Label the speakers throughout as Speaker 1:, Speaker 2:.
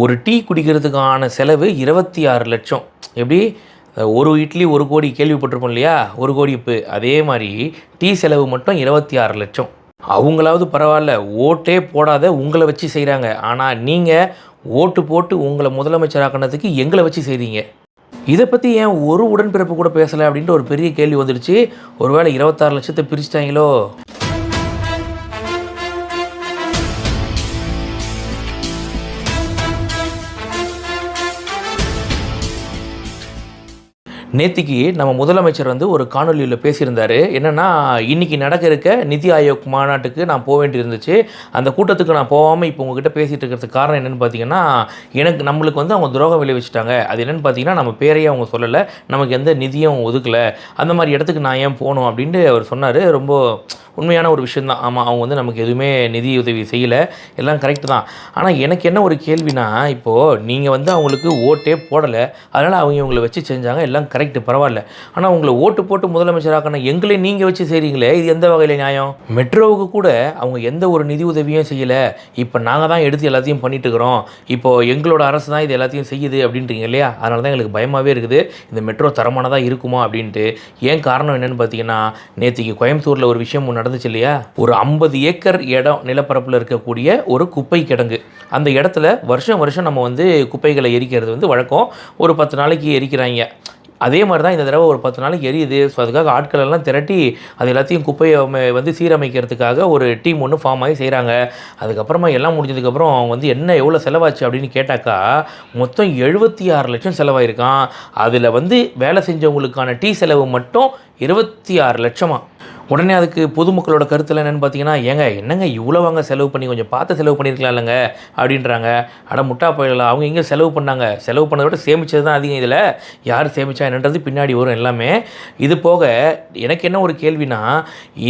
Speaker 1: ஒரு டீ குடிக்கிறதுக்கான செலவு இருபத்தி ஆறு லட்சம். எப்படி? ஒரு இட்லி ஒரு கோடி கேள்விப்பட்டிருப்போம் இல்லையா? ஒரு கோடி இப்போ அதே மாதிரி டீ செலவு மட்டும் இருபத்தி ஆறு லட்சம். அவங்களாவது பரவாயில்ல ஓட்டே போடாத உங்களை வச்சு செய்கிறாங்க ஆனால் நீங்கள் ஓட்டு போட்டு உங்களை முதலமைச்சராக்கினதுக்கு எங்களை வச்சு செய்கிறீங்க இதை பற்றி ஏன் ஒரு உடன்பிறப்பு கூட பேசலை அப்படின்ட்டு ஒரு பெரிய கேள்வி வந்துடுச்சு ஒருவேளை இருபத்தாறு லட்சத்தை பிரிச்சிட்டாங்களோ? நேத்திக்கு நம்ம முதலமைச்சர் வந்து ஒரு காணொலியில் பேசியிருந்தார். என்னென்னா இன்றைக்கி நடக்க இருக்க நிதி ஆயோக் மாநாட்டுக்கு நான் போக வேண்டியிருந்துச்சு. அந்த கூட்டத்துக்கு நான் போகாமல் இப்போ உங்ககிட்ட பேசிகிட்டு இருக்கிறதுக்கு காரணம் என்னென்னு பார்த்தீங்கன்னா எனக்கு நம்மளுக்கு வந்து அவங்க துரோகம் விளைவிச்சிட்டாங்க. அது என்னென்னு பார்த்தீங்கன்னா நம்ம பேரையே அவங்க சொல்லலை. நமக்கு எந்த நிதியும் ஒதுக்கலை. அந்த மாதிரி இடத்துக்கு நான் ஏன் போகணும் அப்படின்ட்டு அவர் சொன்னார். ரொம்ப உண்மையான ஒரு விஷயந்தான் ஆமாம் அவங்க வந்து நமக்கு எதுவுமே நிதி உதவி செய்யலை. எல்லாம் கரெக்டு தான். ஆனால் எனக்கு என்ன ஒரு கேள்வினா இப்போது நீங்கள் வந்து அவங்களுக்கு ஓட்டே போடலை. அதனால் அவங்க இவங்களை வச்சு செஞ்சாங்க. எல்லாம் கரெக்ட் பரவாயில்ல. ஆனால் உங்களை ஓட்டு போட்டு முதலமைச்சராக்கணும் எங்களை நீங்கள் வச்சு செய்கிறீங்களே இது எந்த வகையில் நியாயம்? மெட்ரோவுக்கு கூட அவங்க எந்த ஒரு நிதி உதவியும் செய்யலை. இப்போ நாங்கள் தான் எடுத்து எல்லாத்தையும் பண்ணிட்டு இருக்கிறோம். இப்போது எங்களோட அரசு தான் இது எல்லாத்தையும் செய்யுது அப்படின்றீங்க இல்லையா? அதனால தான் எங்களுக்கு பயமாகவே இருக்குது. இந்த மெட்ரோ தரமானதாக இருக்குமா அப்படின்ட்டு. ஏன் காரணம் என்னென்னு பார்த்தீங்கன்னா நேற்றுக்கு கோயம்புத்தூரில் ஒரு விஷயம் நடந்துச்சு இல்லையா? ஒரு ஐம்பது ஏக்கர் இடம் நிலப்பரப்பில் இருக்கக்கூடிய ஒரு குப்பை கிடங்கு. அந்த இடத்துல வருஷம் வருஷம் நம்ம வந்து குப்பைகளை எரிக்கிறது வந்து வழக்கம். ஒரு பத்து நாளைக்கு எரிக்கிறாங்க. அதே மாதிரி தான் இந்த தடவை ஒரு பத்து நாளைக்கு எரியுது. ஸோ அதுக்காக ஆட்கள் எல்லாம் திரட்டி அது எல்லாத்தையும் குப்பையை வந்து சீரமைக்கிறதுக்காக ஒரு டீம் ஒன்று ஃபார்ம் ஆகி செய்கிறாங்க அதுக்கப்புறமா எல்லாம் முடிஞ்சதுக்கப்புறம் அவங்க வந்து என்ன எவ்வளோ செலவாச்சு அப்படின்னு கேட்டாக்கா மொத்தம் எழுபத்தி ஆறு லட்சம் செலவாயிருக்கான். அதில் வந்து வேலை செஞ்சவங்களுக்கான டீ செலவு மட்டும் இருபத்தி ஆறு லட்சமாக உடனே அதுக்கு பொதுமக்களோட கருத்தில் என்னென்னு பார்த்தீங்கன்னா ஏங்க என்னங்க இவ்வளோவாங்க செலவு பண்ணி கொஞ்சம் பார்த்து செலவு பண்ணியிருக்கலாம் இல்லைங்க அப்படின்றாங்க. அட முட்டா போயிடலாம். அவங்க எங்கே செலவு பண்ணாங்க? செலவு பண்ணதை விட சேமித்தது தான் அதிகம் இதில். யார் சேமித்தா என்னன்றது பின்னாடி வரும் எல்லாமே. இது போக எனக்கு என்ன ஒரு கேள்வினா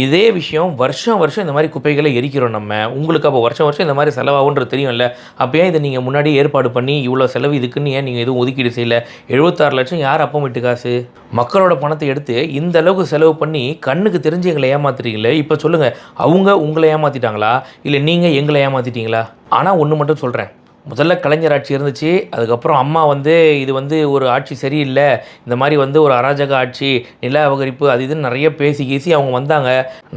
Speaker 1: இதே விஷயம் வருஷம் வருஷம் இந்த மாதிரி குப்பைகளை எரிக்கிறோம் நம்ம. உங்களுக்கு அப்போ வருஷம் வருஷம் இந்த மாதிரி செலவாகுன்றது தெரியும்ல. அப்போ ஏன் இதை நீங்கள் முன்னாடி ஏற்பாடு பண்ணி இவ்வளோ செலவு இதுக்குன்னு ஏன் நீங்கள் எதுவும் ஒதுக்கீடு செய்யல? எழுபத்தாறு லட்சம் யார் அப்போ விட்டு காசு? மக்களோட பணத்தை எடுத்து இந்த அளவுக்கு செலவு பண்ணி கண்ணுக்கு தெரிஞ்சு எங்களை ஏமாத்துறீங்களே? இப்போ சொல்லுங்கள் அவங்க உங்களை ஏமாற்றிட்டாங்களா இல்லை நீங்கள் எங்களை ஏமாற்றிட்டீங்களா ஆனால் ஒன்று மட்டும் சொல்கிறேன் முதல்ல கலைஞர் ஆட்சி இருந்துச்சு அதுக்கப்புறம் அம்மா வந்து இது வந்து ஒரு ஆட்சி சரியில்லை இந்த மாதிரி வந்து ஒரு அராஜக ஆட்சி நில அபகரிப்பு அது இதுன்னு நிறைய பேசி கீசி அவங்க வந்தாங்க.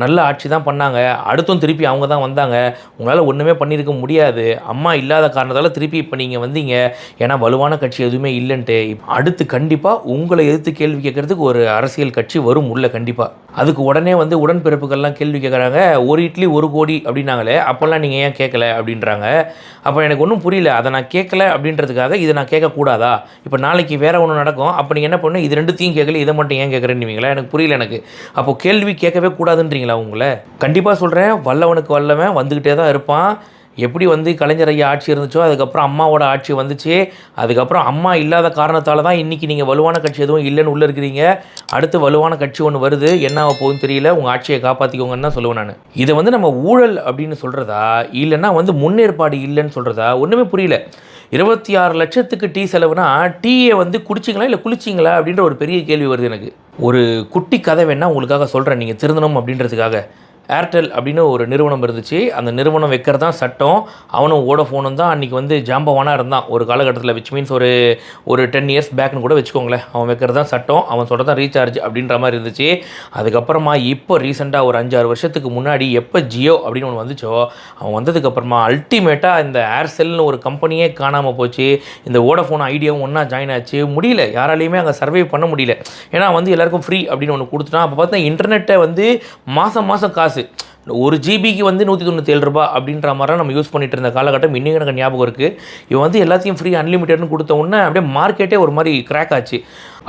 Speaker 1: நல்ல ஆட்சி தான் பண்ணாங்க. அடுத்தும் திருப்பி அவங்க தான் வந்தாங்க. உங்களால் ஒன்றுமே பண்ணியிருக்க முடியாது. அம்மா இல்லாத காரணத்தால் திருப்பி இப்போ நீங்கள் வந்தீங்க. ஏன்னா வலுவான கட்சி எதுவுமே இல்லைன்ட்டு. அடுத்து கண்டிப்பாக உங்களை எதிர்த்து கேள்வி கேட்கறதுக்கு ஒரு அரசியல் கட்சி வரும் உள்ள கண்டிப்பாக அதுக்கு உடனே வந்து உடன்பிறப்புகள்லாம் கேள்வி கேட்குறாங்க. ஒரு இட்லி ஒரு கோடி அப்படின்னாங்களே அப்போல்லாம் நீங்கள் ஏன் கேட்கல அப்படின்றாங்க. அப்போ எனக்கு ஒன்றும் புரியல அதை நான் கேட்கல அப்படின்றதுக்காக இதை நான் கேட்கக்கூடாதா? இப்போ நாளைக்கு வேறு ஒன்று நடக்கும் அப்போ நீங்கள் என்ன பண்ணணும்? இது ரெண்டுத்தையும் கேட்கல இதை மட்டும் ஏன் கேட்குறேன்னுவீங்களா? எனக்கு புரியல எனக்கு. அப்போ கேள்வி கேட்கவே கூடாதுன்றீங்களா உங்களை? கண்டிப்பாக சொல்கிறேன் வல்லவனுக்கு வல்லவன் வந்துக்கிட்டே தான் இருப்பான். எப்படி வந்து கலைஞர் ஐயா ஆட்சி இருந்துச்சோ அதுக்கப்புறம் அம்மாவோட ஆட்சி வந்துச்சு. அதுக்கப்புறம் அம்மா இல்லாத காரணத்தால் தான் இன்றைக்கி நீங்கள் வலுவான கட்சி எதுவும் இல்லைன்னு உள்ளே இருக்கிறீங்க. அடுத்து வலுவான கட்சி ஒன்று வருது. என்ன ஆக போகுதுன்னு தெரியல. உங்கள் ஆட்சியை காப்பாற்றிக்கோங்கன்னு தான் சொல்லுவேன் நான். இதை வந்து நம்ம ஊழல் அப்படின்னு சொல்கிறதா இல்லைன்னா வந்து முன்னேற்பாடு இல்லைன்னு சொல்கிறதா ஒன்றுமே புரியல. இருபத்தி ஆறு லட்சத்துக்கு டீ செலவுனா டீயை வந்து குடிச்சிங்களா இல்லை குளிச்சிங்களா அப்படின்ற ஒரு பெரிய கேள்வி வருது எனக்கு. ஒரு குட்டி கதை வேணால் உங்களுக்காக சொல்கிறேன் நீங்கள் திருந்தணும் அப்படின்றதுக்காக. ஏர்டெல் அப்படின்னு ஒரு நிறுவனம் இருந்துச்சு. அந்த நிறுவனம் வைக்கிறது தான் சட்டம். அவனும் ஓடோஃபோனும் தான் அன்றைக்கி வந்து ஜாம்பவானாக இருந்தான். ஒரு காலகட்டத்தில் விச் மீன்ஸ் ஒரு ஒரு டென் இயர்ஸ் பேக்னு கூட வச்சுக்கோங்களேன். அவன் வைக்கிறது தான் சட்டம். அவன் சொல்கிறது தான் ரீசார்ஜ் அப்படின்ற மாதிரி இருந்துச்சு. அதுக்கப்புறமா இப்போ ரீசெண்டாக ஒரு அஞ்சாறு வருஷத்துக்கு முன்னாடி எப்போ ஜியோ அப்படின்னு ஒன்று வந்துச்சோ அவன் வந்ததுக்கப்புறமா அல்டிமேட்டாக இந்த ஏர்செல்னு ஒரு கம்பெனியே காணாமல் போச்சு. இந்த ஓடோஃபோன் ஐடியாவும் ஒன்றா ஜாயின் ஆச்சு. முடியல. யாராலையுமே அங்கே சர்வே பண்ண முடியல. ஏன்னா வந்து எல்லாருக்கும் ஃப்ரீ அப்படின்னு ஒன்று கொடுத்துட்டான். அப்போ பார்த்தா இன்டர்நெட்டை வந்து மாதம் மாதம் காசு ஒரு ஜிபிக்கு வந்து நூற்றி தொண்ணூற்றி ரூபாய் அப்படின்ற மாதிரி நம்ம யூஸ் பண்ணிட்டு இருந்த காலகட்டம். இன்னும் எனக்கு ஞாபகம் இருக்குது இவன் வந்து எல்லாத்தையும் ஃப்ரீ அன்லிமிட்டட்னு கொடுத்த உடனே அப்படியே மார்க்கெட்டே ஒரு மாதிரி கிராக் ஆச்சு.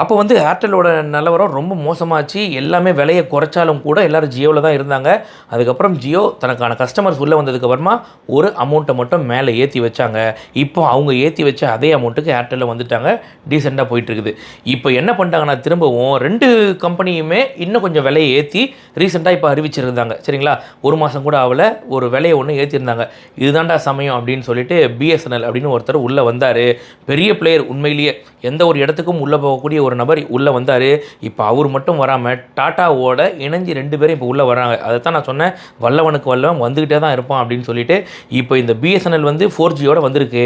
Speaker 1: அப்போ வந்து ஏர்டெல்லோட நிலவரம் ரொம்ப மோசமாச்சு. எல்லாமே விலையை குறைச்சாலும் கூட எல்லாரும் ஜியோவில் தான் இருந்தாங்க. அதுக்கப்புறம் ஜியோ தனக்கான கஸ்டமர்ஸ் உள்ளே வந்ததுக்கப்புறமா ஒரு அமௌண்ட்டை மட்டும் மேலே ஏற்றி வச்சாங்க. இப்போ அவங்க ஏற்றி வச்ச அதே அமௌண்ட்டுக்கு ஏர்டெல்லில் வந்துட்டாங்க. டீசெண்டாக போயிட்டுருக்குது. இப்போ என்ன பண்ணிட்டாங்கன்னா திரும்பவும் ரெண்டு கம்பெனியுமே இன்னும் கொஞ்சம் விலையை ஏற்றி ரீசெண்டாக இப்போ அறிவிச்சிருந்தாங்க. சரிங்களா? ஒரு மாதம் கூட ஆகல. ஒரு விலையை ஒன்று ஏற்றிருந்தாங்க இதுதான்டா சமயம் அப்படின்னு சொல்லிட்டு பிஎஸ்என்எல் அப்படின்னு ஒருத்தர் உள்ளே வந்தார். பெரிய பிளேயர் உண்மையிலேயே. எந்த ஒரு இடத்துக்கும் உள்ளே போகக்கூடிய ஒரு நபர் உள்ளே வந்தார். இப்போ அவர் மட்டும் வராமல் டாட்டாவோட இணைஞ்சு ரெண்டு பேரும் இப்போ உள்ளே வராங்க. அதை தான் நான் சொன்னேன். வல்லவனுக்கு வல்லவன் வந்துக்கிட்டே தான் இருப்பான் அப்படின்னு சொல்லிட்டு இப்போ இந்த பிஎஸ்என்எல் வந்து ஃபோர் ஜியோட வந்திருக்கு.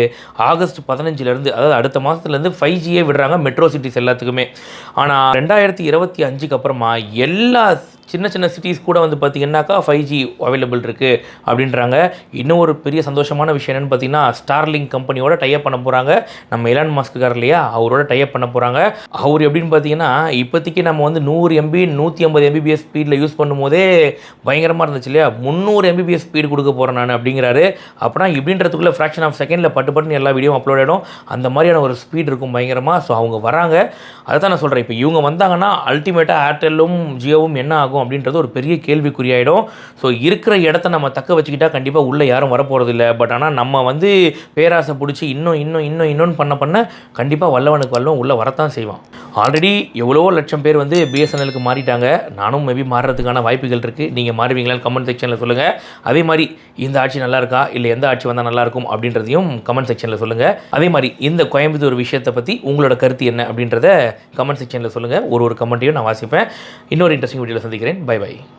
Speaker 1: ஆகஸ்ட் பதினஞ்சுலேருந்து அதாவது அடுத்த மாதத்துலேருந்து ஃபைவ் ஜியே விடுறாங்க மெட்ரோ சிட்டிஸ் எல்லாத்துக்குமே. ஆனால் ரெண்டாயிரத்தி இருபத்தி அஞ்சுக்கு அப்புறமா எல்லா சின்ன சின்ன சிட்டிஸ் கூட வந்து பார்த்திங்கன்னாக்கா ஃபைவ் ஜி அவைலபிள் இருக்குது அப்படின்றாங்க. இன்னும் ஒரு பெரிய சந்தோஷமான விஷயம் என்னென்னு பார்த்தீங்கன்னா ஸ்டார்லிங் கம்பெனியோட டைப் பண்ண போகிறாங்க நம்ம எலான் மாஸ்க்குக்கார் இல்லையா? அவரோட டைப் பண்ண போகிறாங்க அவர் எப்படின்னு பார்த்தீங்கன்னா இப்போதைக்கு நம்ம வந்து நூறு எம்பி நூற்றி ஐம்பது எம்பிபிஎஸ் ஸ்பீடில் யூஸ் பண்ணும்போதே பயங்கரமாக இருந்துச்சு இல்லையா? முந்நூறு எம்பிபிஎஸ் ஸ்பீடு கொடுக்க போகிறேன் நான் அப்படிங்கிறாரு. அப்படின்னா இப்படின்றதுக்குள்ளே ஃப்ராக்ஷன் ஆஃப் செகண்டில் பட்டு பட்டுன்னு எல்லா வீடியோ அப்லோட் ஆகிடும் அந்த மாதிரியான ஒரு ஸ்பீட் இருக்கும் பயங்கரமாக ஸோ அவங்க வராங்க. அதை தான் நான் சொல்கிறேன் இப்போ இவங்க வந்தாங்கன்னா அல்டிமேட்டாக ஏர்டெல்லும் ஜியோவும் என்ன ஆகும்? அப்படின்றது ஒரு பெரிய கேள்விக்குறியாயிடும். ஸோ இருக்கிற இடத்த நம்ம தக்க வச்சுக்கிட்டா கண்டிப்பாக உள்ளே யாரும் வரப்போகிறது இல்லை பட் ஆனால் நம்ம வந்து பேராசை பிடிச்சி இன்னும் இன்னும் இன்னும் இன்னொன்று பண்ண பண்ண கண்டிப்பாக வல்லவனுக்கு வல்லவன் உள்ளே வரத்தான் செய்வான். ஆல்ரெடி எவ்வளவோ லட்சம் பேர் வந்து பிஎஸ்என்எலுக்கு மாறிட்டாங்க. நானும் மேபி மாறுறதுக்கான வாய்ப்புகள் இருக்குது நீங்கள் மாறுவீங்களான்னு கமெண்ட் செக்ஷனில் சொல்லுங்கள் அதே மாதிரி இந்த ஆட்சி நல்லா இருக்கா? இல்லை எந்த ஆட்சி வந்தால் நல்லாயிருக்கும் அப்படின்றதையும் கமெண்ட் செக்ஷனில் சொல்லுங்கள் அதே மாதிரி இந்த கோயம்புத்தூர் விஷயத்தை பற்றி உங்களோட கருத்து என்ன? அப்படின்றத கமெண்ட் செக்ஷனில் சொல்லுங்கள் ஒரு ஒரு கமெண்ட்டையும் நான் வாசிப்பேன். இன்னொரு இன்ட்ரெஸ்டிங் வீடியோவில் சந்திக்கிறேன். Bye bye.